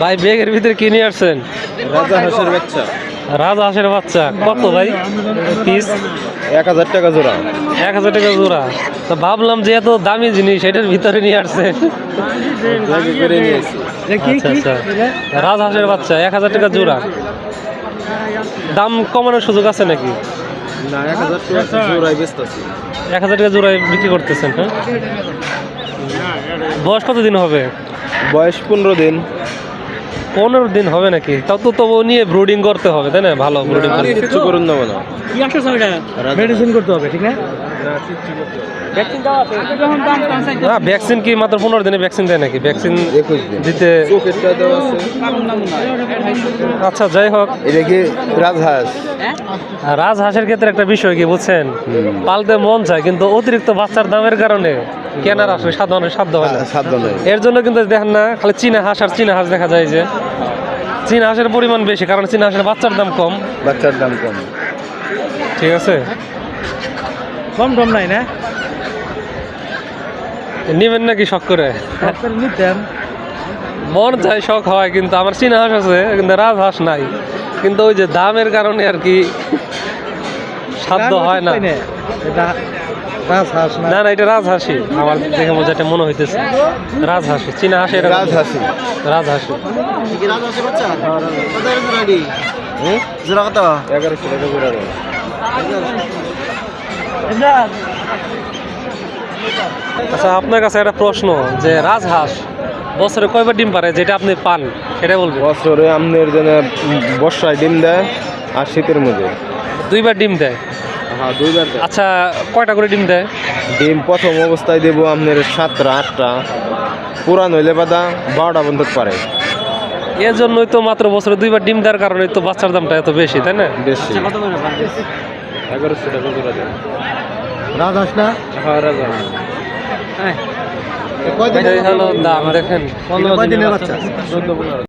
ভাই ব্যাগের ভিতরে কি নিয়ে আসছেন? রাজা হাঁসের বাচ্চা। রাজ হাঁসের বাচ্চা। কত ভাই? পিস? এক হাজার টাকা জোড়া। এক হাজার টাকা জোড়া। তো ভাবলাম যে এত দামি জিনিস এটার ভিতরে নিয়ে আসছেন আচ্ছা আচ্ছা। রাজ হাঁসের বাচ্চা এক হাজার টাকা জোড়া। দাম কমানোর সুযোগ আছে নাকি? না এক হাজার টাকা জোড়াই বেচতেছি। এক হাজার টাকা জোড়ায় বিক্রি করতেছেন হ্যাঁ? বয়স কত দিন হবে? বয়স পনেরো দিন। পনেরো দিন হবে নাকি? তাও তো তবু নিয়ে ব্রুডিং করতে হবে তাই না? ভালো ব্রুডিং কিচ্ছু করুন দেবো না মেডিসিন করতে হবে ঠিক না? না ভ্যাকসিন কি মাত্র পনেরো দিনে ভ্যাকসিন দেয় নাকি? ভ্যাকসিন দিতে চোখেরটা দেওয়া আছে। আচ্ছা যাই হোক। এটা কি রাজহাঁস? রাজহাঁসের ক্ষেত্রে একটা বিষয় কি বুঝছেন। পালতে মন চায় কিন্তু অতিরিক্ত বাচ্চার দামের কারণে। কেনার আসলে সাধারণ হয় না নেই এর জন্য কিন্তু দেখেন না খালি চীনা হাঁস আর চীনা হাঁস দেখা যায় যে। চীনা হাঁসের পরিমাণ বেশি কারণ চীনা হাঁসের বাচ্চার দাম কম। বাচ্চার দাম কম। ঠিক আছে? কম টম নাই না? নিবেন নাকি শখ করে? নিতেন। মন চাই শখ হয় কিন্তু আমার চীনা হাঁস আছে কিন্তু রাজহাঁস নাই। কিন্তু ওই যে দামের কারণে আর কি সাধ্য হয় না। এটা রাজহাঁস না। না এটা রাজহাঁসি আমার দেখে মনে যেটা মনে হইতেছে। রাজহাঁসি চীনা হাঁসি এটা রাজহাঁসি রাজহাঁসি হুম জোড়া কত এগারোশো টাকা জোড়া আচ্ছা আপনার কাছে একটা প্রশ্ন যে রাজহাঁস বছরে কয়বার ডিম পারে যেটা আপনি পান সেটা বলবেন। বছরে আপনার যেন বর্ষায় ডিম দেয় আর শীতের মধ্যে। দুইবার ডিম দেয়। হ্যাঁ দুইবার দেয়। আচ্ছা কয়টা করে ডিম দেয়? ডিম প্রথম অবস্থায় দেবো আপনার সাতটা আটটা। পুরান হইলে বাদা বারোটা পর্যন্ত পারে। এর জন্যই তো মাত্র বছরে দুইবার ডিম দেওয়ার কারণে তো বাচ্চার দামটা এত বেশি তাই না? বেশি এগারোশো টাকা জোড়া দেয়। না? হ্যাঁ রাজা হলো দাম দেখেন। বাচ্চা?